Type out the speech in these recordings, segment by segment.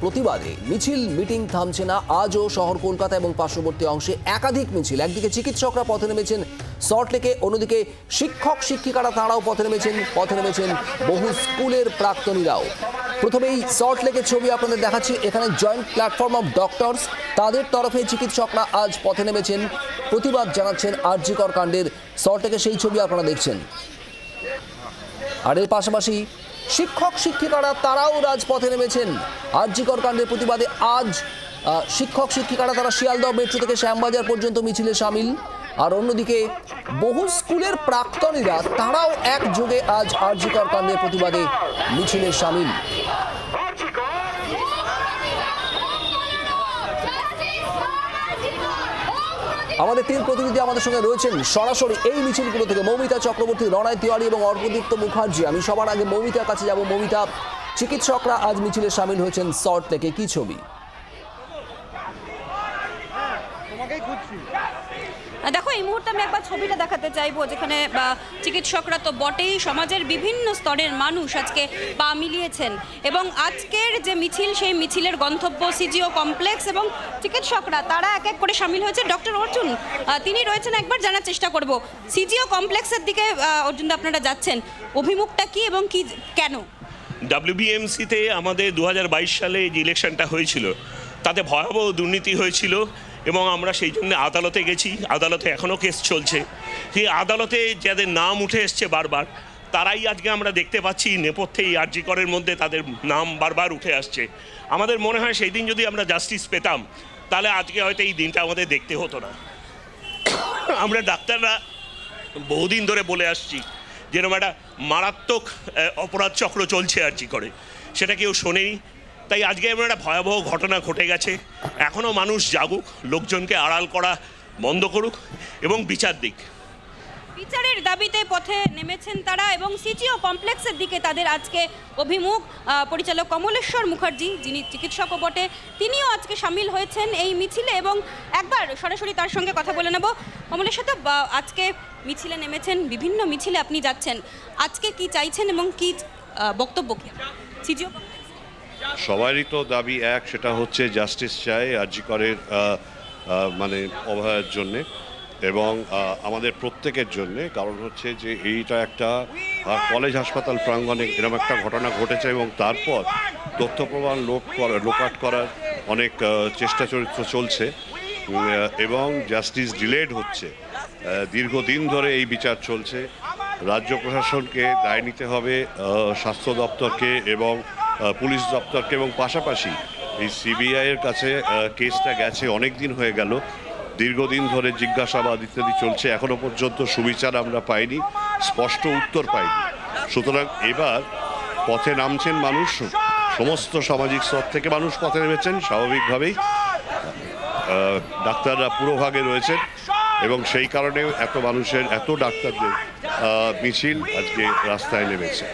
প্রতিবাদে মিছিল, মিটিং থামছে না। আজও শহর কলকাতা এবং পার্শ্ববর্তী অংশে একাধিক মিছিল। একদিকে চিকিৎসকরা পথে নেমেছেন সল্টলেকে অন্যদিকে শিক্ষক, শিক্ষিকারা তাঁরাও পথে নেমেছেন পথে নেমেছেন বহু স্কুলের প্রাক্তনীরাও। প্রথমেই সল্টলেকের ছবি আপনাদের দেখাচ্ছি। এখানে জয়েন্ট প্ল্যাটফর্ম অফ ডক্টরস। তাদের তরফে চিকিৎসকরা আজ পথে নেমেছেন। প্রতিবাদ জানাচ্ছেন আরজিকর কাণ্ডের। সল্টলেকে সেই ছবি আপনারা দেখছেন। আর এর পাশাপাশি শিক্ষক শিক্ষিকারা তারাও রাজপথে নেমেছেন। আরজিকর কাণ্ডের প্রতিবাদে আজ শিক্ষক শিক্ষিকারা তারা শিয়ালদহ মেট্রো থেকে শ্যামবাজার পর্যন্ত মিছিলে সামিল। আর অন্যদিকে বহু স্কুলের প্রাক্তনীরা তারাও একযোগে আজ আর্যিকর কাণ্ডের প্রতিবাদে মিছিলে সামিল। আমাদের তিন প্রতিনিধি আমাদের সঙ্গে রয়েছেন। সরাসরি এই মিছিলগুলো থেকে মৌমিতা চক্রবর্তী রণায় তিওয়ারি এবং অর্পদীপ্ত মুখার্জি। আমি সবার আগে মৌমিতার কাছে যাব। মৌমিতা, চিকিৎসকরা আজ মিছিলে সামিল হয়েছেন সল্ট থেকে কি ছবি? দেখো, এই মুহূর্তে আমি একবার ছবিটা দেখাতে চাইব যেখানে চিকিৎসকরা তো বটেই সমাজের বিভিন্ন স্তরের মানুষ আজকে পা মিলিয়েছেন। এবং আজকের যে মিছিল, সেই মিছিলের গন্তব্য সিজিও কমপ্লেক্স এবং চিকিৎসকরা, তারা এক এক করে সামিল হয়েছে। ডক্টর অর্জুন তিনি রয়েছেন একবার, জানার চেষ্টা করব। সিজিও কমপ্লেক্সের দিকে অর্জুন আপনারা যাচ্ছেন। অভিমুখটা কি এবং কি, কেন? ডাব্লিউবিএমসিতে আমাদের দু হাজার বাইশ সালে যে ইলেকশনটা হয়েছিল, তাতে ভয়াবহ দুর্নীতি হয়েছিল। এবং আমরা সেই জন্য আদালতে গেছি। আদালতে এখনও কেস চলছে। সেই আদালতে যাদের নাম উঠে এসছে বারবার, তারাই আজকে আমরা দেখতে পাচ্ছি নেপথ্যে এই আর্যিকরের মধ্যে তাদের নাম বারবার উঠে আসছে। আমাদের মনে হয় সেই দিন যদি আমরা জাস্টিস পেতাম, তাহলে আজকে হয়তো এই দিনটা আমাদের দেখতে হতো না। আমরা ডাক্তাররা বহুদিন ধরে বলে আসছি যেরকম একটা মারাত্মক অপরাধ চক্র চলছে আর করে। সেটা কেউ শোনেনি তাই আজকে এমন একটা ভয়াবহ ঘটনা ঘটে গেছে। এখনও মানুষ জাগুক লোকজনকে আড়াল করা বন্ধ করুক এবং বিচার দিক। বিচারের দাবিতে পথে নেমেছেন তারা এবং সিজিও কমপ্লেক্সের দিকে তাদের আজকে অভিমুখ। পরিচালক কমলেশ্বর মুখার্জি যিনি চিকিৎসকও বটে তিনিও আজকে সামিল হয়েছেন এই মিছিলে এবং একবার সরাসরি তার সঙ্গে কথা বলে নেব। কমলেশ্বর বা, আজকে মিছিলে নেমেছেন বিভিন্ন মিছিলে আপনি যাচ্ছেন। আজকে কি চাইছেন এবং কি বক্তব্য কি? সিজিও সবারই তো দাবি এক, সেটা হচ্ছে জাস্টিস চাই আর্জিকরের মানে অভয়ের জন্যে এবং আমাদের প্রত্যেকের জন্যে। কারণ হচ্ছে যে এইটা একটা কলেজ হাসপাতাল প্রাঙ্গণে এরকম একটা ঘটনা ঘটেছে এবং তারপর তথ্য প্রমাণ লোক করা- লোপাট করার অনেক চেষ্টা চরিত্র চলছে। এবং জাস্টিস ডিলেড হচ্ছে। দীর্ঘদিন ধরে এই বিচার চলছে। রাজ্য প্রশাসনকে দায় নিতে হবে স্বাস্থ্য দপ্তরকে এবং পুলিশ দপ্তরকে এবং পাশাপাশি এই সিবিআইয়ের কাছে কেসটা গেছে, অনেক দিন হয়ে গেল। দীর্ঘদিন ধরে জিজ্ঞাসাবাদ ইত্যাদি চলছে। এখনও পর্যন্ত সুবিচার আমরা পাইনি, স্পষ্ট উত্তর পাইনি। সুতরাং এবার পথে নামছেন মানুষ, সমস্ত সামাজিক স্তর থেকে মানুষ পথে নেমেছেন, স্বাভাবিকভাবেই ডাক্তাররা পুরোভাগে রয়েছেন এবং সেই কারণে এত মানুষের, এত ডাক্তারদের মিছিল আজকে রাস্তায় নেমেছে।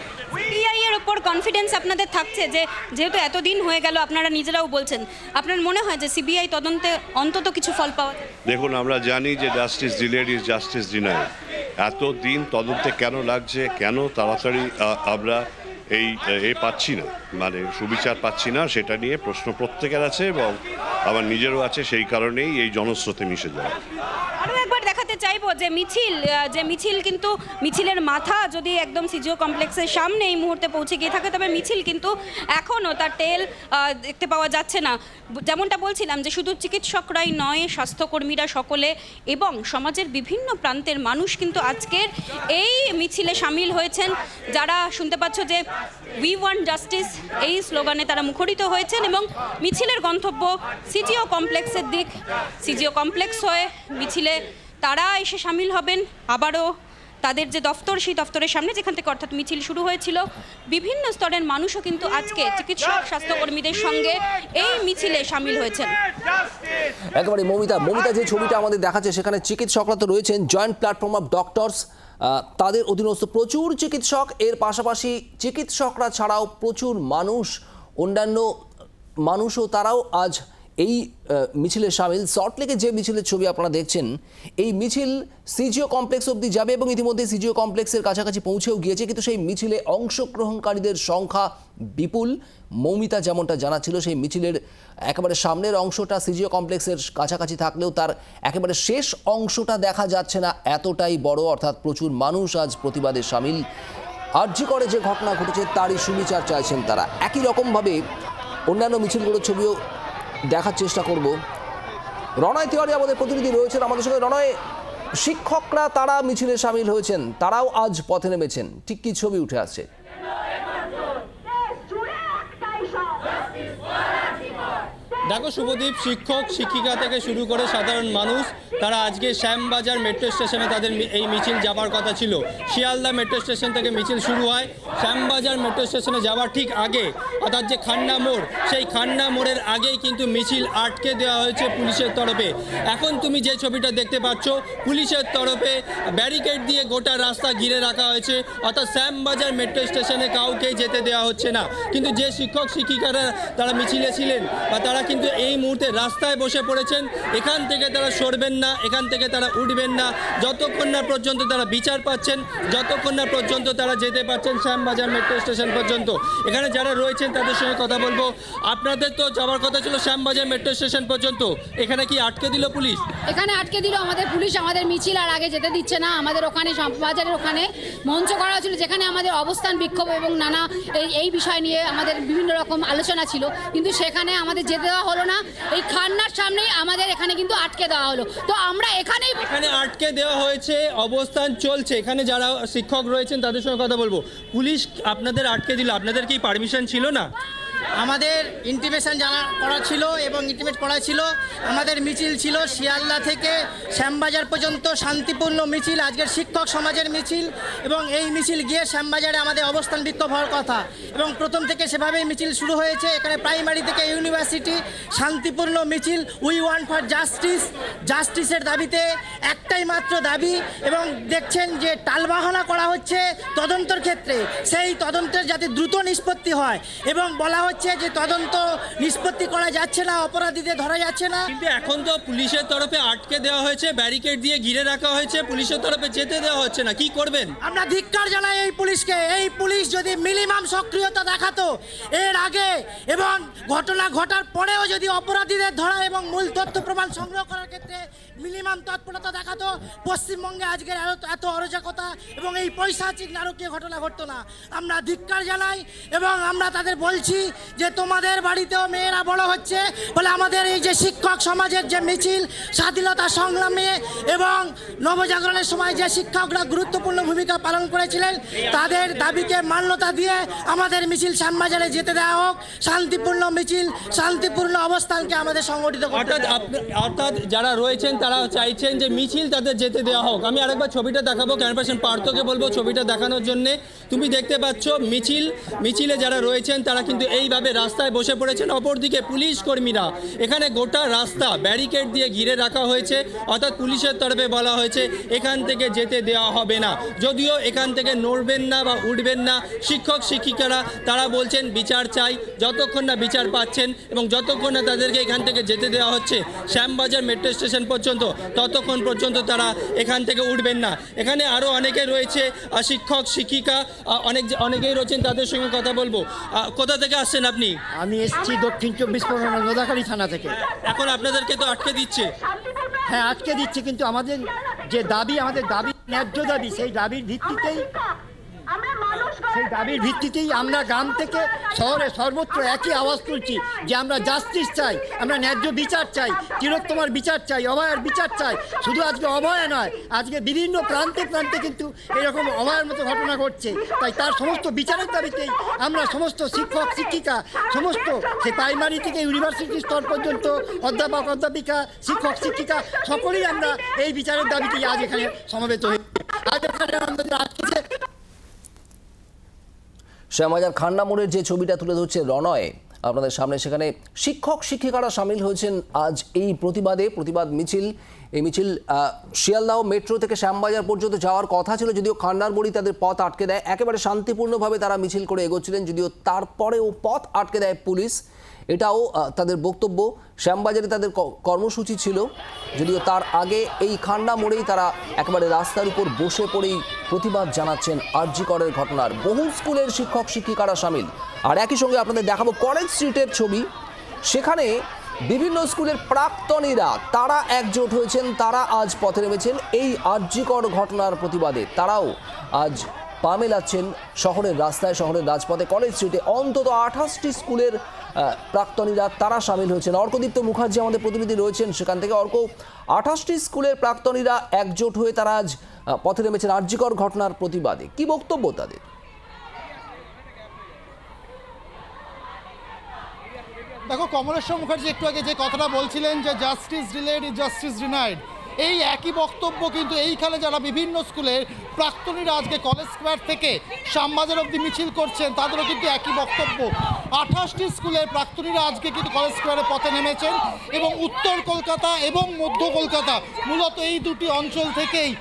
উপর কনফিডেন্স আপনাদের থাকছে যে, যেহেতু এতদিন হয়ে গেল, আপনারা নিজেরাও বলছেন। আপনার মনে হয় যে সিবিআই তদন্তে অন্তত কিছু ফল পাওয়া? দেখুন, আমরা জানি যে justice delayed is justice deny এত দিন তদন্তে কেন লাগছে, কেন তাড়াতাড়ি আমরা এই, এ পাচ্ছি না? মানে সুবিচার পাচ্ছি না, সেটা নিয়ে প্রশ্ন প্রত্যেকের আছে এবং আমার নিজেরও আছে, সেই কারণেই এই জনস্রোতে মিশে যায়। দেখাতে চাইব যে মিছিল যে মিছিল কিন্তু মিছিলের মাথা যদি একদম সিজিও কমপ্লেক্সের সামনে এই মুহূর্তে পৌঁছে গিয়ে থাকে, তবে মিছিল কিন্তু এখনও তার টেল দেখতে পাওয়া যাচ্ছে না। যেমনটা বলছিলাম যে শুধু চিকিৎসকরাই নয়, স্বাস্থ্যকর্মীরা সকলে এবং সমাজের বিভিন্ন প্রান্তের মানুষ কিন্তু আজকের এই মিছিলে সামিল হয়েছেন। যারা শুনতে পাচ্ছ যে উই ওয়ান জাস্টিস এই স্লোগানে তারা মুখরিত হয়েছেন এবং মিছিলের গন্তব্য সিজিও কমপ্লেক্সের দিক। সিজিও কমপ্লেক্স হয়ে মিছিলে তারা এসে সামিল হবেন। আবারও তাদের যে দফতর, সেই দফতরের সামনে যেখান থেকে অর্থাৎ মিছিল শুরু হয়েছিল, বিভিন্ন স্তরের মানুষও কিন্তু আজকে চিকিৎসক, স্বাস্থ্যকর্মীদের সঙ্গে এই মিছিলে সামিল হয়েছেন। একেবারে মমিতা মমিতা যে ছবিটা আমাদের দেখাচ্ছে, সেখানে চিকিৎসকরা তো রয়েছেন, জয়েন্ট প্ল্যাটফর্ম অফ ডক্টরস। তাদের অধীনস্থ প্রচুর চিকিৎসক, এর পাশাপাশি চিকিৎসকরা ছাড়াও প্রচুর মানুষ, অন্যান্য মানুষও তারাও আজ এই মিছিলে সামিল। সল্টলেকে যে মিছিলের ছবি আপনারা দেখছেন, এই মিছিল সিজিও কমপ্লেক্স অবধি যাবে এবং ইতিমধ্যে সিজিও কমপ্লেক্সের কাছাকাছি পৌঁছেও গিয়েছে, কিন্তু সেই মিছিলে অংশগ্রহণকারীদের সংখ্যা বিপুল। মৌমিতা যেমনটা জানা ছিল সেই মিছিলের একেবারে সামনের অংশটা সিজিও কমপ্লেক্সের কাছাকাছি থাকলেও তার একেবারে শেষ অংশটা দেখা যাচ্ছে না, এতটাই বড়। অর্থাৎ প্রচুর মানুষ আজ প্রতিবাদে সামিল। আর্জি করে যে ঘটনা ঘটেছে, তারই সুবিচার চাইছেন তারা। একই রকমভাবে অন্যান্য মিছিলগুলোর ছবিও দেখার চেষ্টা করব। রণয় তিওয়ারি আমাদের প্রতিনিধি রয়েছেন। আমাদের সঙ্গে রণয়, শিক্ষকরা তারা মিছিলে সামিল হয়েছেন। তারাও আজ পথে নেমেছেন। ঠিক কি ছবি উঠে আসছে? দেখো শুভদীপ, শিক্ষক, শিক্ষিকা থেকে শুরু করে সাধারণ মানুষ, তারা আজকে শ্যামবাজার মেট্রো স্টেশনে তাদের এই মিছিল যাবার কথা ছিল। শিয়ালদা মেট্রো স্টেশন থেকে মিছিল শুরু হয়। শ্যামবাজার মেট্রো স্টেশনে যাওয়ার ঠিক আগে, অর্থাৎ যে খান্না মোড়, সেই খান্না মোড়ের আগেই কিন্তু মিছিল আটকে দেওয়া হয়েছে পুলিশের তরফে। এখন তুমি যে ছবিটা দেখতে পাচ্ছ, পুলিশের তরফে ব্যারিকেড দিয়ে গোটা রাস্তা ঘিরে রাখা হয়েছে। অর্থাৎ শ্যামবাজার মেট্রো স্টেশনে কাউকে যেতে দেওয়া হচ্ছে না। কিন্তু যে শিক্ষক, শিক্ষিকারা, তারা মিছিলে ছিলেন, বা তারা কিন্তু এই মুহূর্তে রাস্তায় বসে পড়েছেন। এখান থেকে তারা সরবেন না, এখান থেকে তারা উঠবেন না। যতক্ষণ না পর্যন্ত তারা বিচার পাচ্ছেন, যতক্ষণ না পর্যন্ত তারা যেতে পারছেন শ্যামবাজার মেট্রো স্টেশন পর্যন্ত। এখানে যারা রয়েছেন তাদের সঙ্গে কথা বলব। আপনাদের তো যাওয়ার কথা ছিল শ্যামবাজার মেট্রো স্টেশন পর্যন্ত। এখানে কি আটকে দিল পুলিশ? এখানে আটকে দিল আমাদের পুলিশ, আমাদের মিছিল আর আগে যেতে দিচ্ছে না। আমাদের ওখানে বাজারের ওখানে মঞ্চ করা হয়েছিল, যেখানে আমাদের অবস্থান বিক্ষোভ এবং নানা এই বিষয় নিয়ে আমাদের বিভিন্ন রকম আলোচনা ছিল। কিন্তু সেখানে আমাদের যেতে দেওয়া হলো না, এই খান্নার সামনেই আমাদের এখানে কিন্তু আটকে দেওয়া হলো। তো আমরা এখানেই এখানে আটকে দেওয়া হয়েছে, অবস্থান চলছে। এখানে যারা শিক্ষক রয়েছেন, তাদের সঙ্গে কথা বলব। পুলিশ আপনাদের আটকে দিল, আপনাদের কি পারমিশন ছিল না? আমাদের ইন্টিমেশন জানা করা ছিল এবং ইন্টিমেট করা ছিল, আমাদের মিছিল ছিল শিয়ালদা থেকে শ্যামবাজার পর্যন্ত শান্তিপূর্ণ মিছিল, আজকের শিক্ষক সমাজের মিছিল এবং এই মিছিল গিয়ে শ্যামবাজারে আমাদের অবস্থান বিক্ষোভ হওয়ার কথা। এবং প্রথম থেকে সেভাবেই মিছিল শুরু হয়েছে, এখানে প্রাইমারি থেকে ইউনিভার্সিটি শান্তিপূর্ণ মিছিল উই ওয়ান্ট ফর জাস্টিস জাস্টিসের দাবিতে একটাই মাত্র দাবি এবং দেখছেন যে টালবাহানা করা হচ্ছে তদন্তর ক্ষেত্রে। সেই তদন্তের যাতে দ্রুত নিষ্পত্তি হয় এবং বলা হচ্ছে যে তদন্ত নিষ্পত্তি করা যাচ্ছে না অপরাধীদের ধরা যাচ্ছে না। কিন্তু এখন তো পুলিশের তরফে আটকে দেওয়া হয়েছে ব্যারিকেড দিয়ে ঘিরে রাখা হয়েছে পুলিশের তরফে যেতে দেওয়া হচ্ছে না। কি করবেন? আমরা ধিক্কার জানাই এই পুলিশকে। এই পুলিশ যদি মিনিমাম সক্রিয়তা দেখাতো এর আগে এবং ঘটনা ঘটার পরেও যদি অপরাধীদের ধরা এবং মূল তথ্য প্রমাণ সংগ্রহ করার ক্ষেত্রে মিনিমাম তৎপরতা দেখাতো। পশ্চিমবঙ্গে আজকের এত- অরাজকতা এবং এই পৈশাচিক নারকীয় ঘটনা ঘটতো না। আমরা ধিক্কার জানাই এবং আমরা তাদের বলছি যে তোমাদের বাড়িতেও মেয়েরা বড় হচ্ছে বলে আমাদের এই যে শিক্ষক সমাজের যে মিছিল স্বাধীনতা সংগ্রামে এবং নবজাগরণের সময় যে শিক্ষকরা গুরুত্বপূর্ণ ভূমিকা পালন করেছিলেন তাদের দাবিকে মান্যতা দিয়ে আমাদের মিছিল শ্যামবাজারে যেতে দেওয়া হোক। শান্তিপূর্ণ মিছিল শান্তিপূর্ণ অবস্থানকে আমাদের সংগঠিত করতে অর্থাৎ যারা রয়েছেন তারা চাইছেন যে মিছিল তাদের যেতে দেওয়া হোক। আমি আরেকবার ছবিটা দেখাবো। ক্যামেরা পার্সন পার্থকে বলব ছবিটা দেখানোর জন্য। তুমি দেখতে পাচ্ছ মিছিল, মিছিলে যারা রয়েছেন, তারা কিন্তু এইভাবে রাস্তায় বসে পড়েছেন। অপরদিকে পুলিশ কর্মীরা। এখানে গোটা রাস্তা ব্যারিকেড দিয়ে ঘিরে রাখা হয়েছে। অর্থাৎ পুলিশের তরফে বলা হয়েছে, এখান থেকে যেতে দেওয়া হবে না। যদিও এখান থেকে নড়বেন না বা উঠবেন না, শিক্ষক, শিক্ষিকারা, তারা বলছেন বিচার চাই। যতক্ষণ না বিচার পাচ্ছেন এবং যতক্ষণ না তাদেরকে এখান থেকে যেতে দেওয়া হচ্ছে, শ্যামবাজার মেট্রো স্টেশন পর্যন্ত ততক্ষণ পর্যন্ত তারা এখান থেকে উঠবেন না। এখানে আরও অনেকে রয়েছে শিক্ষক শিক্ষিকা অনেক অনেকেই রয়েছেন তাদের সঙ্গে কথা বলব। কোথা থেকে আসছেন আপনি? আমি এসেছি দক্ষিণ চব্বিশ পরগনা নোদাখালী থানা থেকে। এখন আপনাদেরকে তো আটকে দিচ্ছে। হ্যাঁ আটকে দিচ্ছে কিন্তু আমাদের যে দাবি আমাদের দাবি ন্যায্য দাবি সেই দাবির ভিত্তিতেই সেই দাবির ভিত্তিতেই আমরা গ্রাম থেকে শহরে সর্বত্র একই আওয়াজ তুলছি যে আমরা জাস্টিস চাই, আমরা ন্যায্য বিচার চাই, তিলোত্তমার বিচার চাই, অভয়ের বিচার চাই। শুধু আজকে অভয় নয়, আজকে বিভিন্ন প্রান্তে প্রান্তে কিন্তু এরকম অভয়ের মতো ঘটনা ঘটছে। তাই তার সমস্ত বিচারের দাবিতেই আমরা সমস্ত শিক্ষক, শিক্ষিকা, সমস্ত সে প্রাইমারি থেকে ইউনিভার্সিটি স্তর পর্যন্ত অধ্যাপক, অধ্যাপিকা, শিক্ষক, শিক্ষিকা সকলেই আমরা এই বিচারের দাবিতেই আজ এখানে সমবেত হয়েছি। আজ এখানে আমাদের আজকে শ্যামাজার খান্না মোড়ের যে ছবিটা তুলে ধরছে রণয়, আপনাদের সামনে সেখানে শিক্ষক শিক্ষিকারা সামিল হয়েছেন আজ এই প্রতিবাদে, প্রতিবাদ মিছিল। এই মিছিল শিয়ালদাহ মেট্রো থেকে শ্যামবাজার পর্যন্ত যাওয়ার কথা ছিল যদিও খান্নার মোড়ি তাদের পথ আটকে দেয়। একেবারে শান্তিপূর্ণভাবে তারা মিছিল করে এগোচ্ছিলেন যদিও তারপরেও পথ আটকে দেয় পুলিশ। এটাও তাদের বক্তব্য। শ্যামবাজারে তাদের কর্মসূচি ছিল যদিও তার আগে এই খান্ডা মোড়েই তারা একেবারে রাস্তার উপর বসে পড়েই প্রতিবাদ জানাচ্ছেন আরজিকরের ঘটনার। বহু স্কুলের শিক্ষক শিক্ষিকারা সামিল। আর একই সঙ্গে আপনাদের দেখাবো কলেজ স্ট্রিটের ছবি। সেখানে বিভিন্ন স্কুলের প্রাক্তনীরা, তারা একজোট হয়েছেন, তারা আজ পথে নেমেছেন এই আর্যিকর ঘটনার প্রতিবাদে। তারাও আজ পা মেলাচ্ছেন শহরের রাস্তায়, শহরের রাজপথে। কলেজ স্ট্রিটে অন্তত আঠাশটি স্কুলের প্রাক্তনীরা, তারা সামিল হয়েছেন। অর্কদীপ্ত মুখার্জি আমাদের প্রতিনিধি রয়েছেন সেখান থেকে। অর্ক, আঠাশটি স্কুলের প্রাক্তনীরা একজোট হয়ে তারা আজ পথে নেমেছেন আর্যিকর ঘটনার প্রতিবাদে। কি বক্তব্য তাদের? দেখো কমলেশ্বর মুখার্জি, একটু আগে যে কথাটা বলছিলেন যে জাস্টিস ডিলেড জাস্টিস ডিনাইড এই একই বক্তব্য কিন্তু এইখানে যারা বিভিন্ন স্কুলের প্রাক্তনীরা আজকে কলেজ স্কোয়ার থেকে শ্যামবাজার অব্দি মিছিল করছেন, তাদেরও কিন্তু একই বক্তব্য। আঠাশটি স্কুলের প্রাক্তনীরা আজকে কিন্তু কলেজ স্কোয়ারে পথে নেমেছেন এবং উত্তর কলকাতা এবং মধ্য কলকাতা, মূলত এই দুটি অঞ্চল থেকেই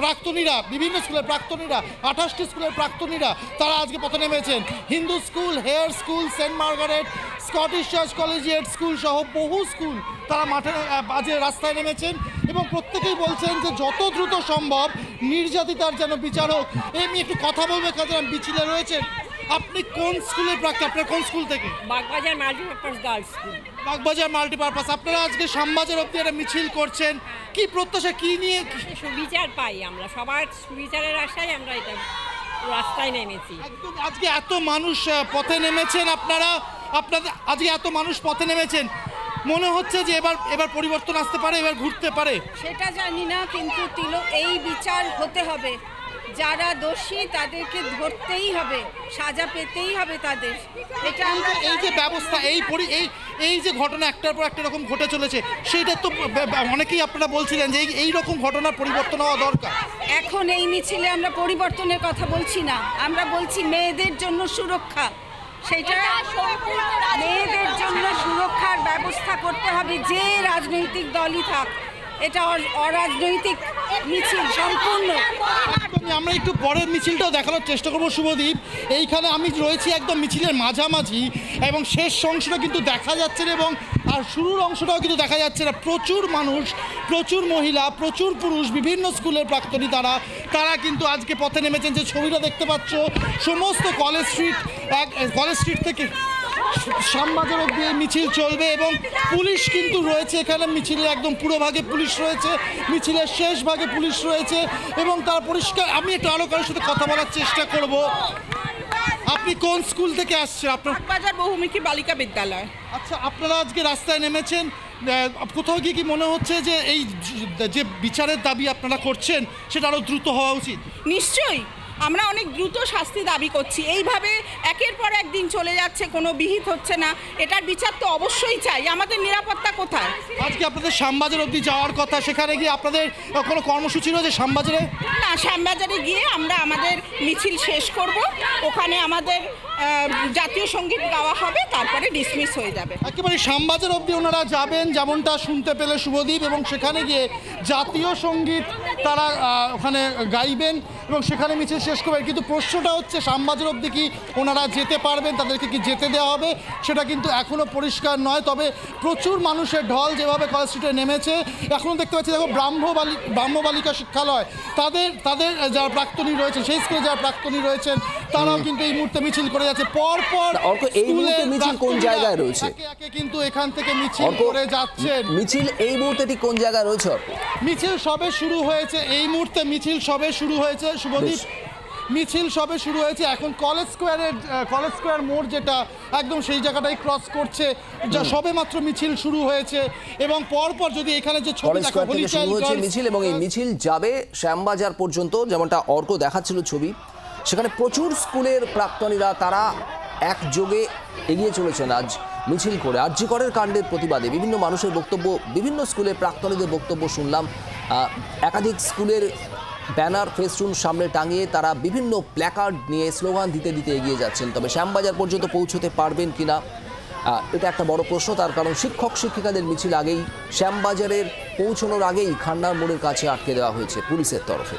প্রাক্তনীরা, বিভিন্ন স্কুলের প্রাক্তনীরা, আঠাশটি স্কুলের প্রাক্তনীরা, তারা আজকে পথে নেমেছেন। Hindu School, Hare School, Saint Margaret, Scottish Church Collegiate School সহ বহু স্কুল তারা মাঠে আজকে রাস্তায় নেমেছেন এবং প্রত্যেকেই বলছেন যে যত দ্রুত সম্ভব নির্যাতিতার যেন বিচার হোক। এমনি একটু কথা বলবে কাজে মিছিলে রয়েছেন। আপনি কোন স্কুলের প্রাক্তন আপনার কোন স্কুল থেকে? Bagbazar multipurpose girls school. Bagbazar multipurpose. আপনারা আজকে শ্যামবাজার অব্দি একটা মিছিল করছেন। কি প্রত্যাশা কি নিয়ে? সুবিচার পাই আমরা। সবার সুবিচারের আশায় আমরা এটা রাস্তায় নেমেছি। একদম আজকে এত মানুষ পথে নেমেছেন আপনারা। আপনাদের আজকে এত মানুষ পথে নেমেছেন। মনে হচ্ছে যে এবার এবার পরিবর্তন আসতে পারে এবার ঘুরতে পারে। সেটা জানি না কিন্তু তিল এই বিচার হতে হবে। যারা দোষী তাদেরকে ধরতেই হবে সাজা পেতেই হবে তাদের। এটা আমরা এই যে ব্যবস্থা এই পরি এই এই যে ঘটনা একটার পর একটা রকম ঘটে চলেছে সেটা তো অনেকেই আপনারা বলছিলেন যে এই- রকম ঘটনার পরিবর্তন হওয়া দরকার। এখন এই মিছিলে আমরা পরিবর্তনের কথা বলছি না আমরা বলছি মেয়েদের জন্য সুরক্ষা। সেটা মেয়েদের জন্য সুরক্ষার ব্যবস্থা করতে হবে যে রাজনৈতিক দলই থাক। এটা অরাজনৈতিক মিছিল সম্পূর্ণ। আমরা একটু পরের মিছিলটাও দেখানোর চেষ্টা করব, শুভদীপ। এইখানে আমি রয়েছি একদম মিছিলের মাঝামাঝি এবং শেষ অংশটা কিন্তু দেখা যাচ্ছে এবং আর শুরুর অংশটাও কিন্তু দেখা যাচ্ছে না। প্রচুর মানুষ, প্রচুর মহিলা, প্রচুর পুরুষ, বিভিন্ন স্কুলের প্রাক্তনী তারা তারা কিন্তু আজকে পথে নেমেছেন। যে ছবিটা দেখতে পাচ্ছ, সমস্ত কলেজ স্ট্রিট, এক, কলেজ স্ট্রিট থেকে অব্দি মিছিল চলবে এবং পুলিশ কিন্তু রয়েছে এখানে। মিছিলের একদম পুরো ভাগে পুলিশ রয়েছে মিছিলের শেষ ভাগে পুলিশ রয়েছে এবং তার পরিষ্কার আমি একটু আরও কারোর সাথে কথা বলার চেষ্টা করব। আপনি কোন স্কুল থেকে আসছেন? আপনার বাজার বহুমুখী বালিকা বিদ্যালয়। আচ্ছা আপনারা আজকে রাস্তায় নেমেছেন। কোথাও গিয়ে কি মনে হচ্ছে যে এই যে- যে বিচারের দাবি আপনারা করছেন সেটা আরও দ্রুত হওয়া উচিত? নিশ্চয়ই। আমরা অনেক দ্রুত শাস্তি দাবি করছি। এইভাবে একের পর একদিন চলে যাচ্ছে কোনো বিহিত হচ্ছে না। এটার বিচার তো অবশ্যই চাই। আমাদের নিরাপত্তা কোথায়? আজকে আপনাদের শ্যামবাজার অবধি যাওয়ার কথা সেখানে গিয়ে আপনাদের কোনো কর্মসূচি রয়েছে শ্যামবাজারে? না শ্যামবাজারে গিয়ে আমরা আমাদের মিছিল শেষ করব। ওখানে আমাদের জাতীয় সংগীত গাওয়া হবে তারপরে ডিসমিস হয়ে যাবে। একেবারে শ্যামবাজার অবধি ওনারা যাবেন যেমনটা শুনতে পেলে শুভদীপ এবং সেখানে গিয়ে জাতীয় সংগীত তারা ওখানে গাইবেন। এবং সেখানে মিছিল শেষ করবেন। কিন্তু প্রশ্নটা হচ্ছে শ্যামবাজার অবধি কি ওনারা যেতে পারবেন? তাদেরকে কি যেতে দেওয়া হবে? সেটা কিন্তু এখনও পরিষ্কার নয়। তবে প্রচুর মানুষের ঢল যেভাবে কলেজ স্ট্রিটে নেমেছে এখনও দেখতে পাচ্ছি, দেখো ব্রাহ্মবালি ব্রাহ্মবালিকা ব্রাহ্ম বালিকা শিক্ষালয়। তাদের তাদের, যারা প্রাক্তনী রয়েছে সেই স্কুলে যারা প্রাক্তনী রয়েছেন তারাও কিন্তু এই মুহূর্তে মিছিল করে যাচ্ছে। পর পর অর্ক, এই মুহূর্তে মিছিল কোন জায়গায় রয়েছে? কিন্তু এখান থেকে মিছিল করে যাচ্ছেন। মিছিল এই মুহূর্তে ঠিক কোন জায়গায় রয়েছে মিছিল সবে শুরু হয়েছে এই মুহূর্তে মিছিল সবে শুরু হয়েছে শুভদীপ। মিছিল সবে শুরু হয়েছে এখন কলেজ স্কোয়ারের কলেজ স্কোয়ার মোড় যেটা একদম সেই জায়গাটাই ক্রস করছে যা সবে মাত্র মিছিল শুরু হয়েছে এবং পরপর যদি এখানে যে ছবি দেখো হয়েছে মিছিল এবং এই মিছিল যাবে শ্যামবাজার পর্যন্ত যেমনটা অর্ক দেখাচ্ছিল ছবি। সেখানে প্রচুর স্কুলের প্রাক্তনীরা, তারা একযোগে এগিয়ে চলেছেন আজ মিছিল করে। আর্যিকরের কাণ্ডের প্রতিবাদে বিভিন্ন মানুষের বক্তব্য, বিভিন্ন স্কুলের প্রাক্তনীদের বক্তব্য শুনলাম। একাধিক স্কুলের ব্যানার ফেস্টুন সামনে টাঙিয়ে তারা বিভিন্ন প্ল্যাকার্ড নিয়ে স্লোগান দিতে দিতে এগিয়ে যাচ্ছেন। তবে শ্যামবাজার পর্যন্ত পৌঁছতে পারবেন কিনা এটা একটা বড় প্রশ্ন। তার কারণ শিক্ষক, শিক্ষিকাদের মিছিল আগেই শ্যামবাজারের পৌঁছানোর আগেই খান্নার মোড়ের কাছে আটকে দেওয়া হয়েছে পুলিশের তরফে।